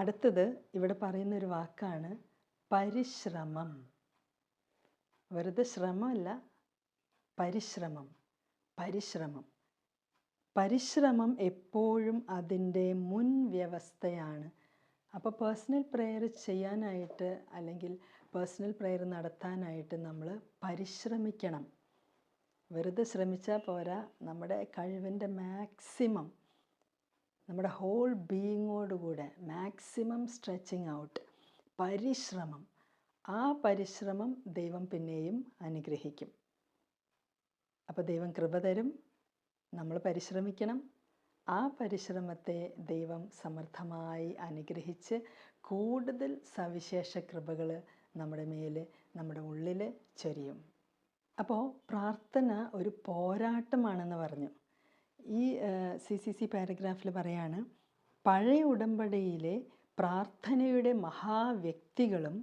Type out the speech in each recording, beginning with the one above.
അടുത്തത് ഇവിടെ പറയുന്ന ഒരു വാക്കാണ് പരിശ്രമം. വെറുതെ ശ്രമമല്ല പരിശ്രമം. പരിശ്രമം. പരിശ്രമം എപ്പോഴും അതിന്റെ മുൻ വ്യവസ്ഥയാണ്. അപ്പോൾ പേഴ്സണൽ പ്രെയർ ചെയ്യാനായിട്ട് അല്ലെങ്കിൽ പേഴ്സണൽ പ്രെയർ നടത്താനായിട്ട് നമ്മൾ പരിശ്രമിക്കണം. വെറുതെ ശ്രമിച്ചാൽ പോരാ നമ്മുടെ കഴിവിന്റെ മാക്സിമം നമ്മുടെ ഹോൾ ബീയിങ്ങോടുകൂടെ മാക്സിമം സ്ട്രെച്ചിങ് ഔട്ട് പരിശ്രമം. ആ പരിശ്രമം ദൈവം പിന്നെയും അനുഗ്രഹിക്കും. അപ്പോൾ ദൈവം കൃപ തരും നമ്മൾ പരിശ്രമിക്കണം. ആ പരിശ്രമത്തെ ദൈവം സമർത്ഥമായി അനുഗ്രഹിച്ച് കൂടുതൽ സവിശേഷ കൃപകൾ നമ്മുടെ മേൽ നമ്മുടെ ഉള്ളിൽ ചൊരിയും. അപ്പോൾ പ്രാർത്ഥന ഒരു പോരാട്ടമാണെന്ന് പറഞ്ഞു. ഈ സി സി സി പാരഗ്രാഫിൽ പറയാണ് പഴയ ഉടമ്പടിയിലെ പ്രാർത്ഥനയുടെ മഹാവ്യക്തികളും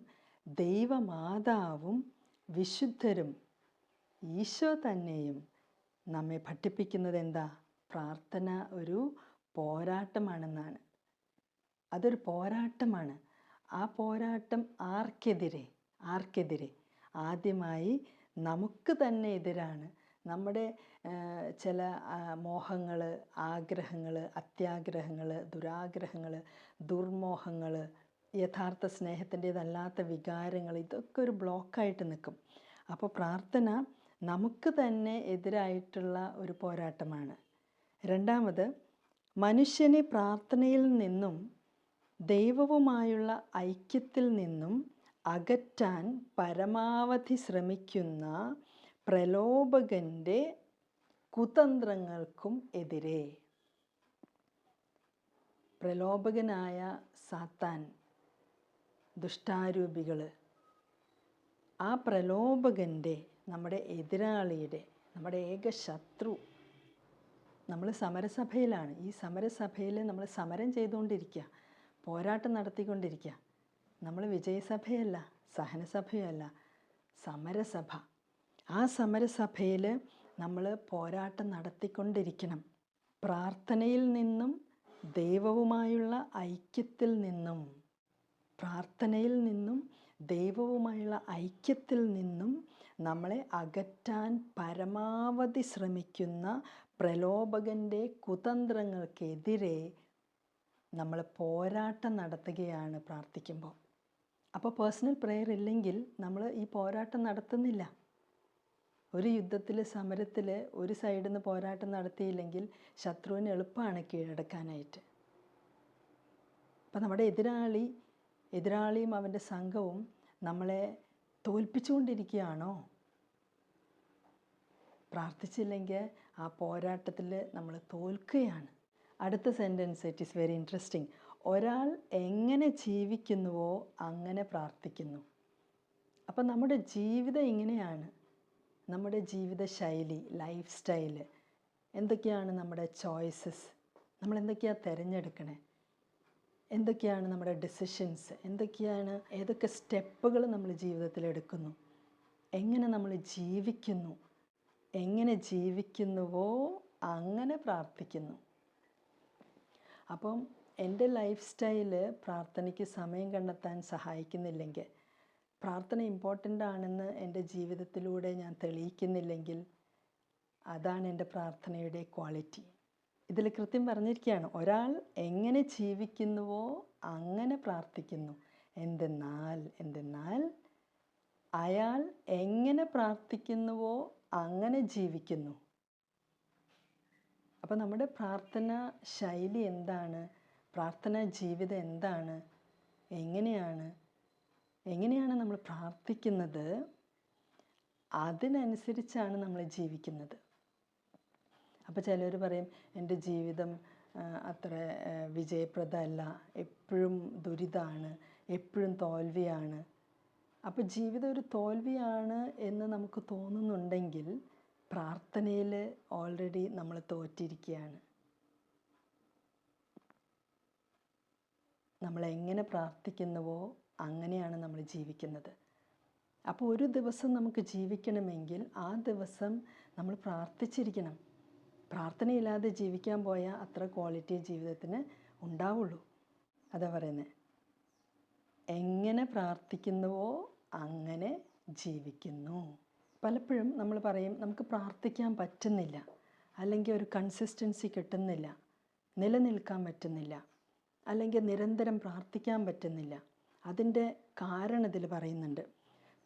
ദൈവമാതാവും വിശുദ്ധരും ഈശോ തന്നെയും നമ്മെ പഠിപ്പിക്കുന്നത് എന്താ പ്രാർത്ഥന ഒരു പോരാട്ടമാണെന്നാണ്. അതൊരു പോരാട്ടമാണ്. ആ പോരാട്ടം ആർക്കെതിരെ? ആർക്കെതിരെ? ആദ്യമായി നമുക്ക് തന്നെ എതിരാണ്. നമ്മുടെ ചില മോഹങ്ങൾ ആഗ്രഹങ്ങൾ അത്യാഗ്രഹങ്ങൾ ദുരാഗ്രഹങ്ങൾ ദുർമോഹങ്ങൾ യഥാർത്ഥ സ്നേഹത്തിന്റേതല്ലാത്ത വികാരങ്ങൾ ഇതൊക്കെ ഒരു ബ്ലോക്കായിട്ട് നിൽക്കും അപ്പോൾ പ്രാർത്ഥന നമുക്ക് തന്നെ എതിരായിട്ടുള്ള ഒരു പോരാട്ടമാണ്. രണ്ടാമത് മനുഷ്യനെ പ്രാർത്ഥനയിൽ നിന്നും ദൈവവുമായുള്ള ഐക്യത്തിൽ നിന്നും അകറ്റാൻ പരമാവധി ശ്രമിക്കുന്ന പ്രലോഭകന്റെ കുതന്ത്രങ്ങൾക്കും എതിരെ. പ്രലോഭകനായ സാത്താൻ ദുഷ്ടാരൂപികൾ ആ പ്രലോഭകന്റെ നമ്മുടെ എതിരാളിയുടെ നമ്മുടെ ഏക ശത്രു നമ്മൾ സമരസഭയിലാണ്. ഈ സമരസഭയിൽ നമ്മൾ സമരം ചെയ്തുകൊണ്ടിരിക്കുക പോരാട്ടം നടത്തിക്കൊണ്ടിരിക്കുക നമ്മൾ വിജയസഭയല്ല സഹനസഭയല്ല സമരസഭ. ആ സമരസഭയിൽ നമ്മൾ പോരാട്ടം നടത്തിക്കൊണ്ടിരിക്കണം. പ്രാർത്ഥനയിൽ നിന്നും ദൈവവുമായുള്ള ഐക്യത്തിൽ നിന്നും പ്രാർത്ഥനയിൽ നിന്നും ദൈവവുമായുള്ള ഐക്യത്തിൽ നിന്നും നമ്മളെ അകറ്റാൻ പരമാവധി ശ്രമിക്കുന്ന പ്രലോഭകന്റെ കുതന്ത്രങ്ങൾക്കെതിരെ നമ്മൾ പോരാട്ടം നടത്തുകയാണ് പ്രാർത്ഥിക്കുമ്പോൾ. അപ്പോൾ പേഴ്സണൽ പ്രെയർ ഇല്ലെങ്കിൽ നമ്മൾ ഈ പോരാട്ടം നടത്തുന്നില്ല. ഒരു യുദ്ധത്തിൽ സമരത്തിൽ ഒരു സൈഡിൽ നിന്ന് പോരാട്ടം നടത്തിയില്ലെങ്കിൽ ശത്രുവിന് എളുപ്പമാണ് കീഴടക്കാനായിട്ട്. അപ്പം നമ്മുടെ എതിരാളി എതിരാളിയും അവന്റെ സംഘവും നമ്മളെ തോൽപ്പിച്ചുകൊണ്ടിരിക്കുകയാണോ? പ്രാർത്ഥിച്ചില്ലെങ്കിൽ ആ പോരാട്ടത്തിൽ നമ്മൾ തോൽക്കുകയാണ്. അടുത്ത sentence it is very interesting ഒരാൾ എങ്ങനെ ജീവിക്കുന്നുവോ അങ്ങനെ പ്രാർത്ഥിക്കുന്നു. അപ്പം നമ്മുടെ ജീവിതം ഇങ്ങനെയാണ്. നമ്മുടെ ജീവിത ശൈലി ലൈഫ് സ്റ്റൈൽ എന്തൊക്കെയാണ് നമ്മുടെ ചോയ്സസ് നമ്മൾ എന്തൊക്കെയാണ് തിരഞ്ഞെടുക്കണേ? എന്തൊക്കെയാണ് നമ്മുടെ ഡിസിഷൻസ് എന്തൊക്കെയാണ് ഏതൊക്കെ സ്റ്റെപ്പുകൾ നമ്മൾ ജീവിതത്തിൽ എടുക്കുന്നു? എങ്ങനെ നമ്മൾ ജീവിക്കുന്നു? എങ്ങനെ ജീവിക്കുന്നുവോ അങ്ങനെ പ്രാർത്ഥിക്കുന്നു. അപ്പം എന്റെ ലൈഫ് സ്റ്റൈൽ പ്രാർത്ഥനയ്ക്ക് സമയം കണ്ടെത്താൻ സഹായിക്കുന്നില്ലെങ്കിൽ പ്രാർത്ഥന ഇമ്പോർട്ടന്റ് ആണെന്ന് എന്റെ ജീവിതത്തിലൂടെ ഞാൻ തെളിയിക്കുന്നില്ലെങ്കിൽ അതാണ് എന്റെ പ്രാർത്ഥനയുടെ ക്വാളിറ്റി ഇതിൽ കൃത്യം പറഞ്ഞിരിക്കുകയാണ് ഒരാൾ എങ്ങനെ ജീവിക്കുന്നുവോ അങ്ങനെ പ്രാർത്ഥിക്കുന്നു. എന്തെന്നാൽ എന്തെന്നാൽ അയാൾ എങ്ങനെ പ്രാർത്ഥിക്കുന്നുവോ അങ്ങനെ ജീവിക്കുന്നു. അപ്പോൾ നമ്മുടെ പ്രാർത്ഥന ശൈലി എന്താണ്? പ്രാർത്ഥനാ ജീവിതം എന്താണ്? എങ്ങനെയാണ് എങ്ങനെയാണ് നമ്മൾ പ്രാർത്ഥിക്കുന്നത്? അതിനനുസരിച്ചാണ് നമ്മൾ ജീവിക്കുന്നത്. അപ്പോൾ ചിലർ പറയും എന്റെ ജീവിതം അത്ര വിജയപ്രദമല്ല. എപ്പോഴും ദുരിതമാണ് എപ്പോഴും തോൽവിയാണ്. അപ്പോൾ ജീവിതം ഒരു തോൽവിയാണ് എന്ന് നമുക്ക് തോന്നുന്നുണ്ടെങ്കിൽ പ്രാർത്ഥനയിൽ ഓൾറെഡി നമ്മൾ തോറ്റിരിക്കുകയാണ്. നമ്മൾ എങ്ങനെ പ്രാർത്ഥിക്കുന്നുവോ അങ്ങനെയാണ് നമ്മൾ ജീവിക്കുന്നത്. അപ്പോൾ ഒരു ദിവസം നമുക്ക് ജീവിക്കണമെങ്കിൽ ആ ദിവസം നമ്മൾ പ്രാർത്ഥിച്ചിരിക്കണം. പ്രാർത്ഥനയില്ലാതെ ജീവിക്കാൻ പോയാൽ അത്ര ക്വാളിറ്റി ജീവിതത്തിന് ഉണ്ടാവുള്ളൂ. അതാ പറയുന്നത് എങ്ങനെ പ്രാർത്ഥിക്കുന്നുവോ അങ്ങനെ ജീവിക്കുന്നു. പലപ്പോഴും നമ്മൾ പറയും നമുക്ക് പ്രാർത്ഥിക്കാൻ പറ്റുന്നില്ല. അല്ലെങ്കിൽ ഒരു കൺസിസ്റ്റൻസി കിട്ടുന്നില്ല. നിലനിൽക്കാൻ പറ്റുന്നില്ല. അല്ലെങ്കിൽ നിരന്തരം പ്രാർത്ഥിക്കാൻ പറ്റുന്നില്ല. അതിന്റെ കാരണം ഇതിൽ പറയുന്നുണ്ട്.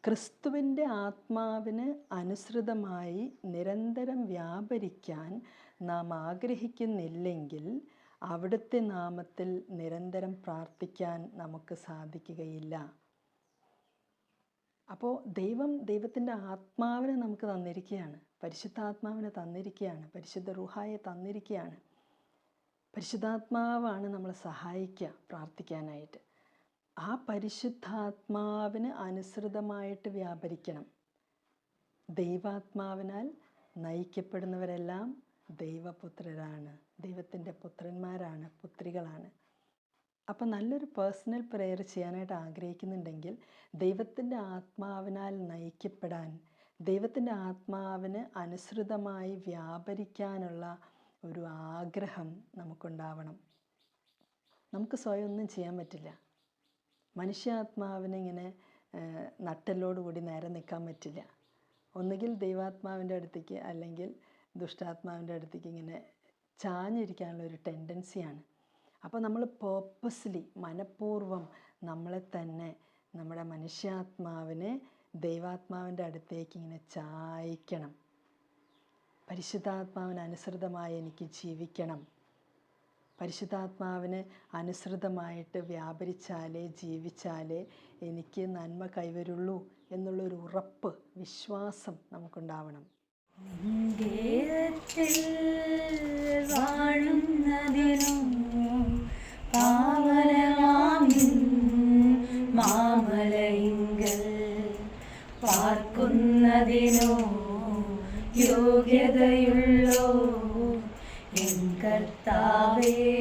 ക്രിസ്തുവിന്റെ ആത്മാവിന് അനുസൃതമായി നിരന്തരം വ്യാപരിക്കാൻ നാം ആഗ്രഹിക്കുന്നില്ലെങ്കിൽ അവിടുത്തെ നാമത്തിൽ നിരന്തരം പ്രാർത്ഥിക്കാൻ നമുക്ക് സാധിക്കുകയില്ല. അപ്പോൾ ദൈവം ദൈവത്തിന്റെ ആത്മാവിനെ നമുക്ക് തന്നിരിക്കുകയാണ്. പരിശുദ്ധാത്മാവിനെ തന്നിരിക്കുകയാണ്. പരിശുദ്ധ റുഹായെ തന്നിരിക്കുകയാണ്. പരിശുദ്ധാത്മാവാണ് നമ്മളെ സഹായിക്കുക പ്രാർത്ഥിക്കാനായിട്ട്. ആ പരിശുദ്ധാത്മാവിന് അനുസൃതമായിട്ട് വ്യാപരിക്കണം. ദൈവാത്മാവിനാൽ നയിക്കപ്പെടുന്നവരെല്ലാം ദൈവപുത്രരാണ്. ദൈവത്തിന്റെ പുത്രന്മാരാണ് പുത്രികളാണ്. അപ്പം നല്ലൊരു പേഴ്സണൽ പ്രെയർ ചെയ്യാനായിട്ട് ആഗ്രഹിക്കുന്നുണ്ടെങ്കിൽ ദൈവത്തിന്റെ ആത്മാവിനാൽ നയിക്കപ്പെടാൻ ദൈവത്തിന്റെ ആത്മാവിന് അനുസൃതമായി വ്യാപരിക്കാനുള്ള ഒരു ആഗ്രഹം നമുക്കുണ്ടാവണം. നമുക്ക് സ്വയം ഒന്നും ചെയ്യാൻ പറ്റില്ല. മനുഷ്യാത്മാവിനെ ഇങ്ങനെ നട്ടലോടുകൂടി നേരെ നിൽക്കാൻ പറ്റില്ല. ഒന്നുകിൽ ദൈവാത്മാവിന്റെ അടുത്തേക്ക് അല്ലെങ്കിൽ ദുഷ്ടാത്മാവിന്റെ അടുത്തേക്ക് ഇങ്ങനെ ചാഞ്ഞിരിക്കാനുള്ള ഒരു ടെൻഡൻസിയാണ് അപ്പോൾ നമ്മൾ പേർപ്പസ്ലി മനഃപൂർവം നമ്മളെ തന്നെ നമ്മുടെ മനുഷ്യാത്മാവിനെ ദൈവാത്മാവിന്റെ അടുത്തേക്ക് ഇങ്ങനെ ചായ്ക്കണം. പരിശുദ്ധാത്മാവിന് അനുസൃതമായി എനിക്ക് ജീവിക്കണം. പരിശുദ്ധാത്മാവിന് അനുസൃതമായിട്ട് വ്യാപരിച്ചാലേ ജീവിച്ചാലേ എനിക്ക് നന്മ കൈവരുള്ളൂ എന്നുള്ളൊരു ഉറപ്പ് വിശ്വാസം നമുക്കുണ്ടാവണം. പാർക്കുന്നതിനോ യോഗ്യതയുള്ളോ? എൻ കർത്താവേ.